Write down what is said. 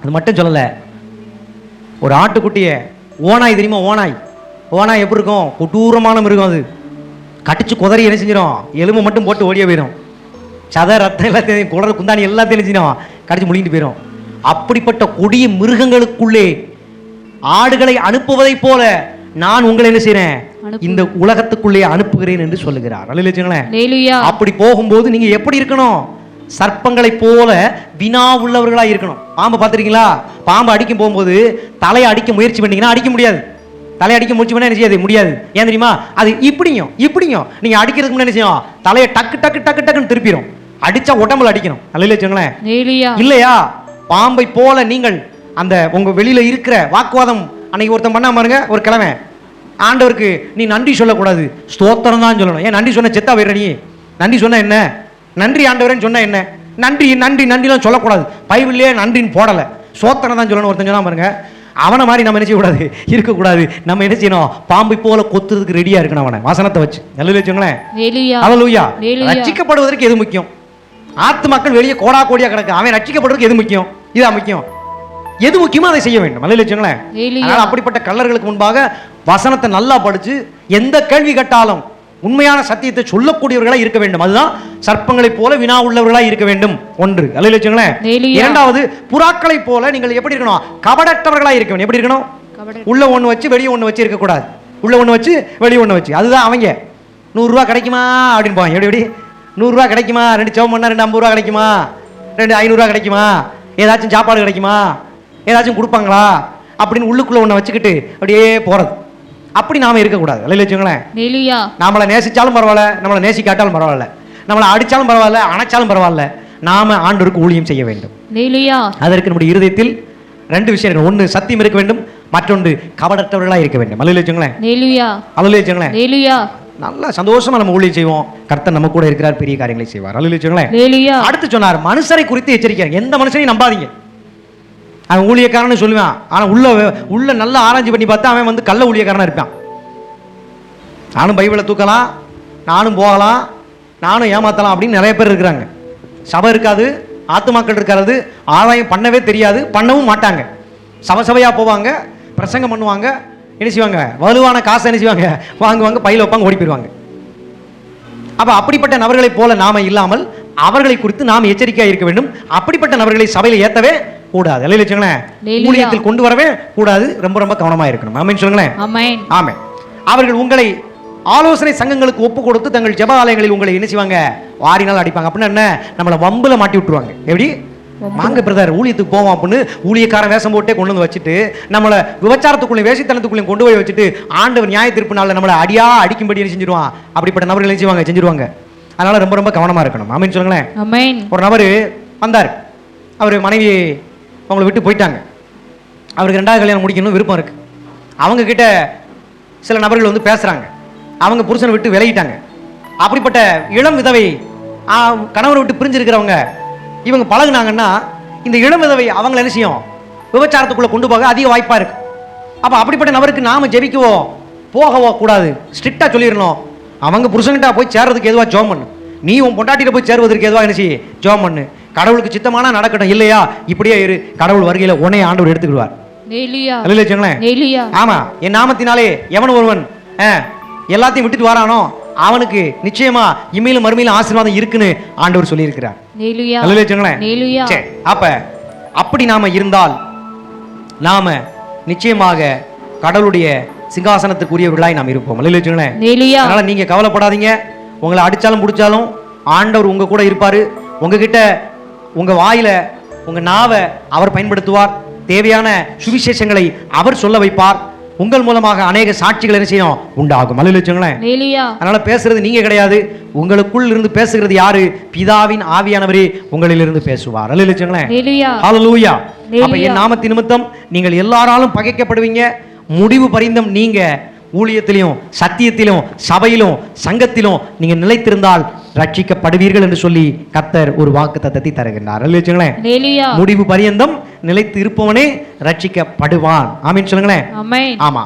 அது மட்டும் சொல்லல. ஒரு ஆட்டுக்குட்டியை ஓனாய் தெரியுமா ஓனாய்? ஓனாய் எப்படி இருக்கும்? கொடூரமான மிருகம் அது. கடிச்சு குதறி என்ன செஞ்சிடும் எலும்பு மட்டும் போட்டு ஓடியே போயிடும் சத ரத்தம் எல்லாத்தையும் குடல் குந்தாணி எல்லாத்தையும் என்ன செஞ்சிடும் கடிச்சு முழுங்கிட்டு போயிடும் அப்படிப்பட்ட கொடிய மிருகங்களுக்குள்ளே ஆடுகளை அனுப்புவதைப் போல நான் உங்களை என்ன அனுப்பு- இந்த உலகத்துக்குள்ளே அனுப்புகிறேன் என்று சொல்லுகிறார். ஹalleluya. அப்படி போகும்போது நீங்க எப்படி இருக்கணும்? சர்ப்பங்களை போல வினா உள்ளவர்களா இருக்கணும். பாம்பு பார்த்திருக்கீங்களா? பாம்பு அடிக்கும் போகும்போது தலையை அடிக்க முயற்சி பண்ணீங்கன்னா அடிக்க முடியாது. தலையை அடிக்க முயற்சி பண்ணா என்ன செய்யாது? முடியாது. ஏன் தெரியுமா? அது இப்படியும் இப்படியும் நீங்க அடிக்கிறதுக்கு முன்னாடி என்ன செய்யும் தலையை டக்கு டக்கு டக்கு டக்குன்னு திருப்பிடும் அடிச்சா உடம்புல அடிக்கணும். அல்ல வச்சுங்களேன் இல்லையா? பாம்பை போல நீங்கள் அந்த உங்க வெளியில இருக்கிற வாக்குவாதம் அன்னைக்கு ஒருத்தன் பண்ணா பாருங்க ஒரு கிழமை ஆண்டவருக்கு நீ நன்றி சொல்லக்கூடாது. ஸ்தோத்திரம் தான் சொல்லணும். ஏன் நன்றி சொன்ன செத்தா போயிடுற நீ? நன்றி சொன்ன என்ன? நன்றி ஆண்டவரேன்னு சொன்ன என்ன? நன்றி நன்றி நன்றிலாம் சொல்லக்கூடாது. பைபிள்லேயே நன்றின்னு போடல. சோத்திரம் தான் சொல்லணும் ஒருத்தன் சொன்னா பாருங்க. அவனை மாதிரி நம்ம என்ன செய்யக்கூடாது? இருக்கக்கூடாது. நம்ம என்ன செய்யணும்? பாம்பை போல கொத்துறதுக்கு ரெடியா இருக்கணும் அவனை. வசனத்தை வச்சு. நல்ல வச்சுங்களேன். ரட்சிக்கப்படுவதற்கு எது முக்கியம்? ஆத்து மக்கள் வெளியே கோடா கோடியா கிடக்கு. அவன் ரட்சிக்கப்படுவதற்கு எது முக்கியம்? இதா முக்கியம். எது முக்கியமோ அதை செய்ய வேண்டும். நல்ல வச்சுங்களேன். அப்படிப்பட்ட கல்லர்களுக்கு முன்பாக வசனத்தை நல்லா படிச்சு எந்த கேள்வி கேட்டாலும் உண்மையான சத்தியத்தை சொல்லக்கூடியவர்களா இருக்க வேண்டும். அதுதான் சர்ப்பங்களைப் போல வினா உள்ளவர்களா இருக்க வேண்டும். ஒன்று. அல்ல வச்சுங்களேன் இரண்டாவது புறாக்களைப் போல நீங்கள் எப்படி இருக்கணும்? கபடற்றவர்களா இருக்க வேண்டும். எப்படி இருக்கணும்? உள்ள ஒன்று வச்சு வெளியே ஒன்று வச்சு இருக்கக்கூடாது. உள்ள ஒன்று வச்சு வெளியே ஒன்று வச்சு. அதுதான் அவங்க. நூறுரூவா கிடைக்குமா? அப்படின்னு போவாங்க. எப்படி எப்படி? நூறுரூவா கிடைக்குமா? ரெண்டு சவம் பண்ணா ரெண்டு ஐம்பது ரூபா கிடைக்குமா? ரெண்டு ஐநூறுரூவா கிடைக்குமா? ஏதாச்சும் சாப்பாடு கிடைக்குமா? ஏதாச்சும் கொடுப்பாங்களா? அப்படின்னு உள்ளுக்குள்ளே ஒன்றை வச்சுக்கிட்டு அப்படியே போகிறது அப்படி நாம் இருக்கக்கூடாது. இல்லை வச்சுங்களேன் நம்மளை நேசிச்சாலும் பரவாயில்ல நம்மளை நேசிக்காட்டாலும் பரவாயில்ல நம்மளை அடித்தாலும் பரவாயில்ல அணைச்சாலும் பரவாயில்ல நாம ஆண்டவருக்கு ஊழியம் செய்ய வேண்டும். அதற்கு நம்முடைய இருதயத்தில் ரெண்டு விஷயம் ஒன்று சத்தியம் இருக்க வேண்டும் மற்றொன்று கபடற்றவர்களாக இருக்க வேண்டும். அல்ல வச்சுங்களேன் நல்லா சந்தோஷமா நம்ம ஊழியம் செய்வோம். கர்த்தர் நம்ம கூட இருக்கிறார் பெரிய காரியங்களை செய்வார். அல்ல வச்சுங்களேன் அடுத்து சொன்னார் மனுஷரை குறித்து எச்சரிக்கிறாங்க எந்த மனுஷனையும் நம்பாதீங்க. அவன் ஊழியக்காரன்னு சொல்லுவான். ஆனால் உள்ள உள்ள நல்லா ஆராய்ச்சி பண்ணி பார்த்தா அவன் வந்து கள்ள ஊழியக்காரனாக இருப்பான். நானும் பைபிளை தூக்கலாம் நானும் போகலாம் நானும் ஏமாத்தலாம் அப்படின்னு நிறைய பேர் இருக்கிறாங்க. சபை இருக்காது ஆத்துமாக்கள் இருக்காது ஆதாயம் பண்ணவே தெரியாது பண்ணவும் மாட்டாங்க. சபை சபையாக போவாங்க பிரசங்கம் பண்ணுவாங்க என்ன செய்வாங்க? வலுவான காசை என்ன செய்வாங்க? வாங்குவாங்க பையில் வைப்பாங்க ஓடி போயிடுவாங்க. அப்போ அப்படிப்பட்ட நபர்களைப் போல நாம இல்லாமல் அவர்களை குறித்து நாம் எச்சரிக்கையாக இருக்க வேண்டும். அப்படிப்பட்ட நபர்களை சபையில் ஏற்றவே கூடாது. இல்லை வச்சுங்களேன். ஊழியத்தில் கொண்டு வரவே கூடாது. ரொம்ப ரொம்ப கவனமா இருக்கணும். ஆமென் சொல்லுங்களேன். ஆமே அவர்கள் உங்களை ஆலோசனை சங்கங்களுக்கு ஒப்பு கொடுத்து தங்கள் ஜெப ஆலயங்களில் உங்களை என்ன செய்வாங்க? வாரினால் அடிப்பாங்க. அப்படின்னா என்ன? நம்மளை வம்புல மாட்டி விட்டுருவாங்க. எப்படி? வாங்க பிரதர் ஊழியத்துக்கு போவோம் அப்படின்னு ஊழியக்காரன் வேஷம் போட்டே கொண்டு வந்து வச்சுட்டு நம்மளை விபச்சாரத்துக்குள்ளே வேசித்தனத்துக்குள்ளே கொண்டு போய் வச்சுட்டு ஆண்டவர் நியாய தீர்ப்பு நாளில் நம்மளை அடியா அடிக்கும்படி செஞ்சிருவான்? அப்படிப்பட்ட நபர்கள் என்ன செய்வாங்க? செஞ்சிருவாங்க. அதனால ரொம்ப ரொம்ப கவனமா இருக்கணும். ஆமென் சொல்லுங்களேன். ஒரு நபர் வந்தார். அவர் மனைவி அவங்கள விட்டு போயிட்டாங்க. அவருக்கு ரெண்டாவது கல்யாணம் முடிக்கணும் விருப்பம் இருக்குது அவங்கக்கிட்ட சில நபர்கள் வந்து பேசுகிறாங்க அவங்க புருஷனை விட்டு விலகிட்டாங்க. அப்படிப்பட்ட இளம் விதவை கணவரை விட்டு பிரிஞ்சிருக்கிறவங்க இவங்க பழகுனாங்கன்னா இந்த இளம் விதவை அவங்கள என்ன செய்யும்? விபச்சாரத்துக்குள்ளே கொண்டு போக அதிக வாய்ப்பாக இருக்குது அப்போ அப்படிப்பட்ட நபருக்கு நாம் ஜெபிக்கவோ போகவோ கூடாது. ஸ்ட்ரிக்டாக சொல்லிடணும். அவங்க புருஷன்கிட்ட போய் சேர்றதுக்கு எதுவாக ஜோம் பண்ணு நீ உன் பொண்டாட்டிட்ட போய் சேருவதற்கு எதுவா என்ன செய்ய ஜோம் பண்ணு கடவுளுக்கு சித்தமானா நடக்கட்டும். இல்லையா? இப்படியே இரு. கடவுள் வருகையில உன்னை ஆண்டவர் எடுத்துக்கிடுவார். ஆமா. என் நாமத்தினாலே எவன் ஒருவன் எல்லாத்தையும் விட்டுட்டு வரானோ அவனுக்கு நிச்சயமா இமையிலும் மறுமையிலும் ஆசீர்வாதம் இருக்குன்னு ஆண்டவர் சொல்லியிருக்கிறார். அப்ப அப்படி நாம இருந்தால் நாம நிச்சயமாக கடவுளுடைய சிங்காசனத்துக்குரியவர்களாய் நாம் இருப்போம். அதனால நீங்க கவலைப்படாதீங்க. உங்களை அடிச்சாலும் பிடிச்சாலும் ஆண்டவர் உங்க கூட இருப்பாரு. உங்ககிட்ட உங்க வாயில உங்க நாவை அவர் பயன்படுத்துவார். தேவையான சுவிசேஷங்களை அவர் சொல்ல வைப்பார். உங்கள் மூலமாக அநேக சாட்சிகள் என்ன செய்யும்? உண்டாகும். அல்ல வச்சுங்களேன் அதனால பேசுறது நீங்க கிடையாது. உங்களுக்குள் இருந்து பேசுகிறது யாரு? பிதாவின் ஆவியானவரே உங்களிலிருந்து பேசுவார். அல்ல வச்சுங்களேன் அப்ப. என் நாமத்தின் நிமித்தம் நீங்கள் எல்லாராலும் பகைக்கப்படுவீங்க. முடிவு பரிந்தம் நீங்க ஊழியத்திலும் சத்தியத்திலும் சபையிலும் சங்கத்திலும் நீங்க நிலைத்திருந்தால் ரட்சிக்கப்படுவீர்கள் என்று சொல்லி கர்த்தர் ஒரு வாக்கு தத்தத்தை தருகின்றார். வச்சுங்களேன் முடிவு பரியந்தம் நிலைத்து இருப்பவனே ரட்சிக்கப்படுவான். ஆமீன் சொல்லுங்களேன்? ஆமா.